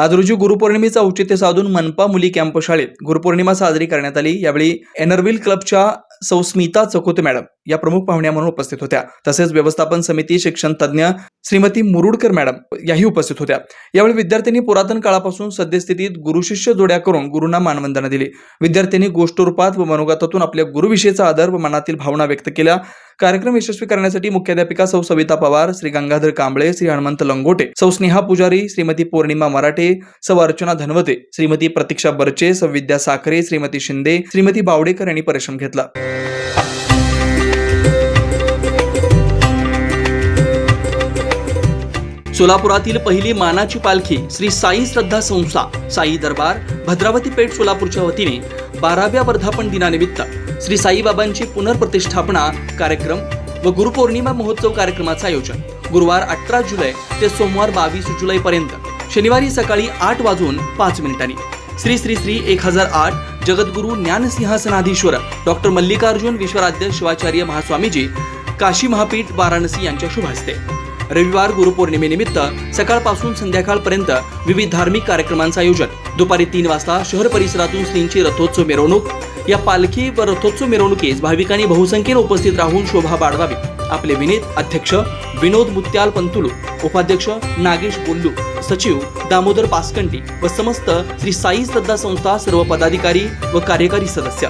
आज रोजी गुरुपौर्णिमेचं औचित्य साधून मनपा मुली कॅम्प शाळेत गुरुपौर्णिमा साजरी करण्यात आली. यावेळी एनरविल क्लबच्या सौस्मिता चकोते मॅडम. या प्रमुख पाहुण्या म्हणून उपस्थित होत्या. तसेच व्यवस्थापन समिती शिक्षण तज्ज्ञ श्रीमती मुरुडकर मॅडम याही उपस्थित होत्या. यावेळी विद्यार्थ्यांनी पुरातन काळापासून सद्यस्थितीत गुरुशिष्य जोड्या करून गुरुंना मानवंदना दिली. विद्यार्थ्यांनी गोष्टरूपात व मनोगतातून आपल्या गुरुविषयीचा आदर व मनातील भावना व्यक्त केल्या. कार्यक्रम यशस्वी करण्यासाठी मुख्याध्यापिका सौ सविता पवार श्री गंगाधर कांबळे श्री हनुमंत लंगोटे सौ स्नेहा पुजारी श्रीमती पौर्णिमा मराठे सौ अर्चना धनवते श्रीमती प्रतीक्षा बर्चे सौ विद्या साखरे श्रीमती शिंदे श्रीमती बावडेकर यांनी परिश्रम घेतला. सोलापुरातील पहिली मानाची पालखी श्री साई श्रद्धा संस्था साई दरबार भद्रावती पेठ सोलापूरच्या वतीने बाराव्या वर्धापन दिनानिमित्त श्री साईबाबांची पुनर्प्रतिष्ठापना कार्यक्रम व गुरुपौर्णिमा महोत्सव कार्यक्रमाचं आयोजन. गुरुवार अठरा जुलै ते सोमवार बावीस जुलै पर्यंत शनिवारी सकाळी आठ वाजून पाच मिनिटांनी. श्री श्री श्री एक हजार आठ जगद्गुरु ज्ञानसिंहासनाधीश्वर डॉक्टर मल्लिकार्जुन विश्वराध्य शिवाचार्य महास्वामीजी काशी महापीठ वाराणसी यांच्या शुभ हस्ते रविवार गुरुपौर्णिमेनिमित्त सकाळपासून संध्याकाळपर्यंत विविध धार्मिक कार्यक्रमांचं आयोजन. दुपारी तीन वाजता शहर परिसरातून श्रींची रथोत्सव मिरवणूक. या पालखी व रथोत्सव मिरवणुकीस भाविकांनी बहुसंख्येने उपस्थित राहून शोभा बाळगावी आपले विनीत अध्यक्ष विनोद मुत्याल पंतुलू उपाध्यक्ष नागेश बोल्लू सचिव दामोदर पासकंटी व समस्त श्री साई श्रद्धा संस्था सर्व पदाधिकारी व कार्यकारी सदस्य.